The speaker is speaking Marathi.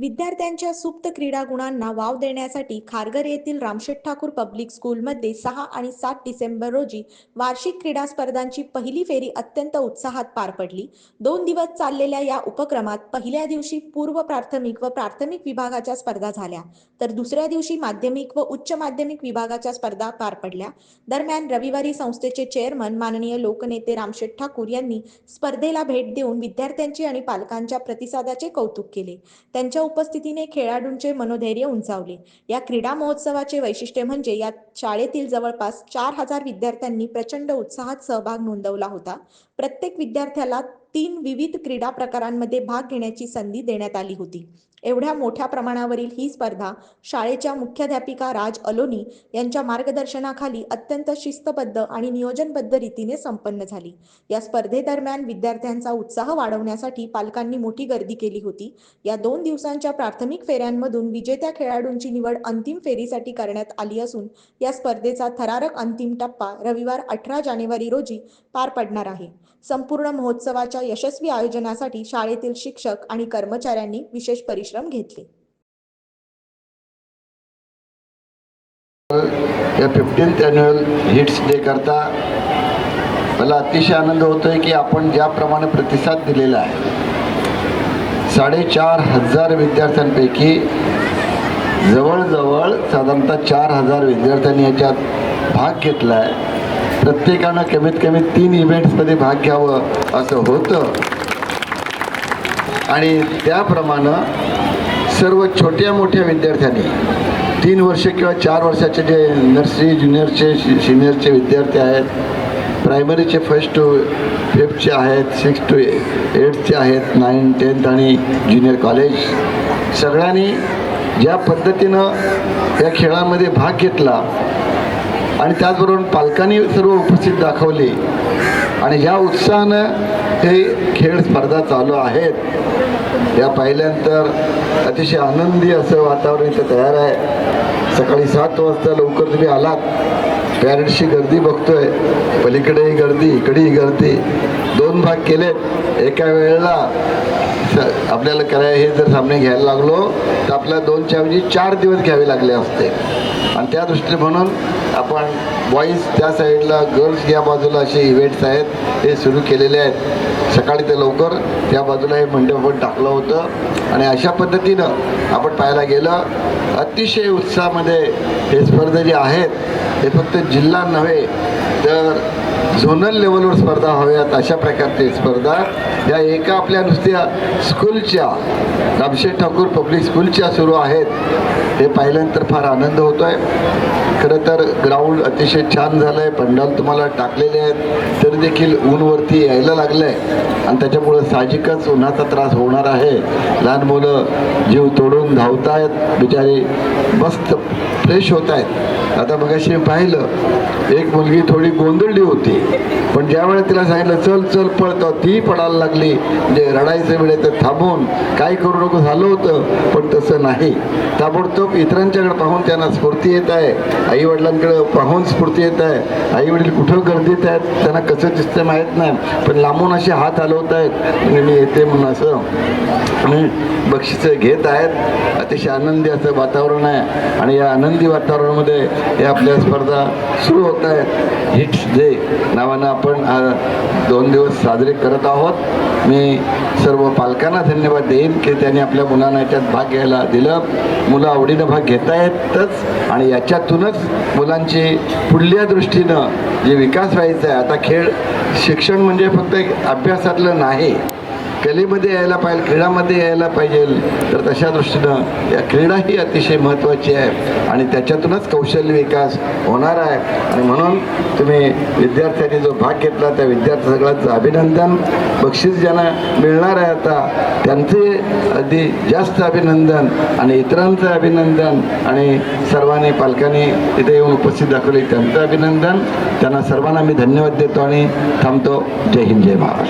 विद्यार्थ्यांच्या सुप्त क्रीडा गुणांना वाव देण्यासाठी खारघर येथील रामशेठ ठाकूर पब्लिक स्कूलमध्ये सहा आणि सात डिसेंबर रोजी वार्षिक क्रीडा स्पर्धांची पहिली फेरी अत्यंत उत्साहात पार पडली. दोन दिवस चाललेल्या या उपक्रमात पहिल्या दिवशी पूर्व प्राथमिक व प्राथमिक विभागाच्या स्पर्धा झाल्या तर दुसऱ्या दिवशी माध्यमिक व उच्च माध्यमिक विभागाच्या स्पर्धा पार पडल्या. दरम्यान रविवारी संस्थेचे चेअरमन माननीय लोकनेते रामशेठ ठाकूर यांनी स्पर्धेला भेट देऊन विद्यार्थ्यांची आणि पालकांच्या प्रतिसादाचे कौतुक केले. त्यांच्या उपस्थितीने खेळाडूंचे मनोधैर्य उंचावले. या क्रीडा महोत्सवाचे वैशिष्ट्य म्हणजे या शाळेतील जवळपास चार हजार विद्यार्थ्यांनी प्रचंड उत्साहात सहभाग नोंदवला होता. प्रत्येक विद्यार्थ्याला तीन विविध क्रीडा प्रकारांमध्ये भाग घेण्याची संधी देण्यात आली होती. एवढ्या मोठ्या प्रमाणावरील ही स्पर्धा शाळेच्या मुख्याध्यापिका राज अलोनी यांच्या मार्गदर्शनाखाली अत्यंत शिस्तबद्ध आणि नियोजनबद्ध रीतीने संपन्न झाली. या स्पर्धेदरम्यान विद्यार्थ्यांचा उत्साह वाढवण्यासाठी पालकांनी मोठी गर्दी केली होती. या दोन दिवसांच्या प्राथमिक फेऱ्यांमधून विजेत्या खेळाडूंची निवड अंतिम फेरीसाठी करण्यात आली असून या स्पर्धेचा थरारक अंतिम टप्पा रविवार अठरा जानेवारी रोजी पार पडणार आहे. संपूर्ण महोत्सवाच्या यशस्वी आयोजनासाठी शाळेतील शिक्षक आणि कर्मचाऱ्यांनी विशेष परिश्रम घेतले. या फिफ्टीन्थ अॅन्युअल हिट्स डे करता मला अतिशय आनंद होतो आहे की आपण ज्याप्रमाणे प्रतिसाद दिलेला आहे साडेचार हजार विद्यार्थ्यांपैकी जवळजवळ साधारणतः चार हजार विद्यार्थ्यांनी याच्यात भाग घेतला आहे प्रत्येकानं कमीत कमी तीन इव्हेंट्समध्ये भाग घ्यावं असं होतं. आणि त्याप्रमाणे सर्व छोट्या मोठ्या विद्यार्थ्यांनी तीन वर्ष किंवा चार वर्षाचे जे नर्सरी ज्युनियरचे सिनियरचे विद्यार्थी आहेत प्रायमरीचे फर्स्ट टू फिफ्थचे आहेत सिक्स टू एटचे आहेत नाईन टेन्थ आणि ज्युनियर कॉलेज सगळ्यांनी ज्या पद्धतीनं या खेळामध्ये भाग घेतला आणि त्याचबरोबर पालकांनी सर्व उपस्थित दाखवली. आणि ह्या उत्साहानं हे खेळ स्पर्धा चालू आहेत. या पाहिल्यानंतर अतिशय आनंदी असं वातावरण इथं तयार आहे. सकाळी सात वाजता लवकर तुम्ही आलात. पॅरेंट्सची गर्दी बघतोय. पलीकडेही गर्दी इकडेही गर्दी. दोन भाग केलेत. एका वेळेला स- आपल्याला कराय हे जर सामने घ्यायला लागलो तर आपल्याला दोनच्या ऐवजी चार दिवस घ्यावे लागले असते. आणि त्या दृष्टीने म्हणून आपण बॉईज त्या साईडला गर्ल्स या बाजूला असे इव्हेंट्स आहेत हे सुरू केलेले आहेत. सकाळी ते लवकर त्या बाजूला हे मंडप पण टाकलं होतं. आणि अशा पद्धतीनं आपण पाहायला गेलं अतिशय उत्साहामध्ये हे स्पर्धा जे आहेत हे फक्त जिल्हा नव्हे तर झोनल लेवलवर स्पर्धा हव्यात अशा प्रकारचे स्पर्धा या एका आपल्या नुसत्या स्कूलच्या रामशेठ ठाकूर पब्लिक स्कूलच्या सुरू आहेत हे पाहिल्यानंतर फार आनंद होतो आहे खरं तर ग्राउंड अतिशय छान झालं आहे पंडाल तुम्हाला टाकलेले आहेत तरी देखील ऊनवरती यायला लागलं आहे आणि त्याच्यामुळं साहजिकच उन्हाचा त्रास होणार आहे. लहान मुलं जीव तोडून धावत आहेत बिचारी मस्त फ्रेश होत आहेत आता मग पाहिलं एक मुलगी थोडी गोंधळली होती. पण ज्यावेळेस तिला सांगितलं चल चल पळतो ती पडायला लागली. म्हणजे रडायचं वेळेत थांबून. काय करू नको झालं होतं पण तसं नाही. ताबडतोब इतरांच्याकडे पाहून त्यांना स्फूर्ती येत आहे. आई वडिलांकडे पाहून स्फूर्ती येत आहे. आई वडील कुठं गर्दीत आहेत त्यांना कसं दिसतं माहीत नाही. पण लांबून असे हात हलवत आहेत. म्हणजे मी येते म्हणून असं. आणि बक्षिसं घेत आहेत. अतिशय आनंदी असं वातावरण आहे. आणि या आनंदी वातावरणामध्ये या आपल्या स्पर्धा सुरू होत आहेत. हिट्स डे नावानं आपण दोन दिवस साजरे करत आहोत. मी सर्व पालकांना धन्यवाद देईन की त्यांनी आपल्या मुलांना याच्यात भाग घ्यायला दिलं. मुलं आवडीनं भाग घेत आहेतच आणि याच्यातूनच मुलांची पुढल्या दृष्टीनं जे विकास व्हायचा आहे आता खेळ शिक्षण म्हणजे फक्त एक अभ्यासातलं नाही कलेमध्ये यायला पाहिजे क्रीडामध्ये यायला पाहिजे. तर तशा दृष्टीनं या क्रीडा ही अतिशय महत्त्वाची आहे आणि त्याच्यातूनच कौशल्य विकास होणार आहे. आणि म्हणून तुम्ही विद्यार्थ्यांनी जो भाग घेतला त्या विद्यार्थी सगळ्यांचं अभिनंदन. बक्षीस ज्यांना मिळणार आहे आता त्यांचे अगदी जास्त अभिनंदन आणि इतरांचं अभिनंदन आणि सर्वांनी पालकांनी इथे येऊन उपस्थित दाखवली त्यांचं अभिनंदन. त्यांना सर्वांना मी धन्यवाद देतो आणि थांबतो. जय हिंद जय महाराष्ट्र.